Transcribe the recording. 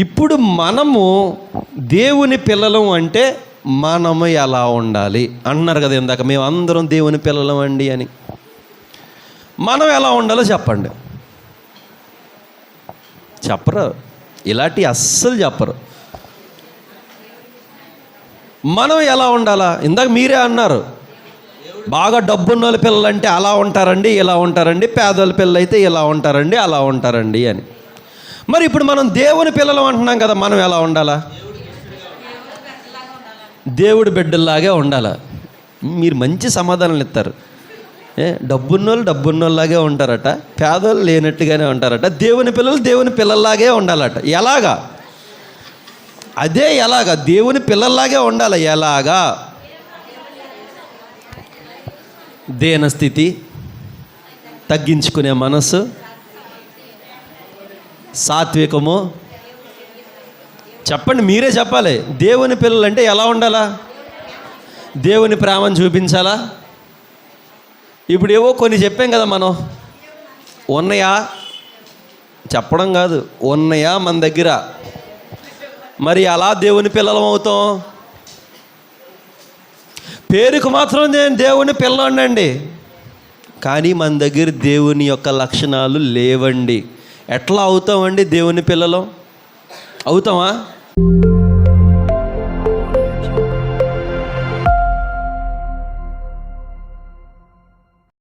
ఇప్పుడు మనము దేవుని పిల్లలం అంటే మనము ఎలా ఉండాలి అన్నారు కదా ఇందాక మేము అందరం దేవుని పిల్లలం అండి అని. మనం ఎలా ఉండాలో చెప్పండి. చెప్పరు. ఇలాంటి అస్సలు చెప్పరు. మనం ఎలా ఉండాలా? ఇందాక మీరే అన్నారు బాగా డబ్బున్న వాళ్ళ పిల్లలు అంటే అలా ఉంటారండి ఇలా ఉంటారండి పేదోళ్ళ పిల్లలు అయితే ఇలా ఉంటారండి అలా ఉంటారండి అని. మరి ఇప్పుడు మనం దేవుని పిల్లలు అంటున్నాం కదా మనం ఎలా ఉండాలా? దేవుడి బిడ్డల్లాగే ఉండాలా? మీరు మంచి సమాధానాలు ఇస్తారు. ఏ డబ్బున్నోళ్ళు డబ్బున్నోళ్ళలాగే ఉంటారట పేదోళ్ళు లేనట్టుగానే ఉంటారట దేవుని పిల్లలు దేవుని పిల్లల్లాగే ఉండాలట. ఎలాగా? అదే ఎలాగా? దేవుని పిల్లల్లాగే ఉండాలి? ఎలాగా? దేనస్థితి తగ్గించుకునే మనసు సాత్వికము. చెప్పండి మీరే చెప్పాలి. దేవుని పిల్లలు అంటే ఎలా ఉండాలా? దేవుని ప్రేమను చూపించాలా? ఇప్పుడు ఏవో కొన్ని చెప్పాం కదా మనం. ఉన్నాయా? చెప్పడం కాదు. ఉన్నాయా మన దగ్గర? మరి అలా దేవుని పిల్లలం అవుతాం? పేరుకు మాత్రం నేను దేవుని పిల్లండి కానీ మన దగ్గర దేవుని యొక్క లక్షణాలు లేవండి. ఎట్లా అవుతామండి దేవుని పిల్లలు? అవుతామా?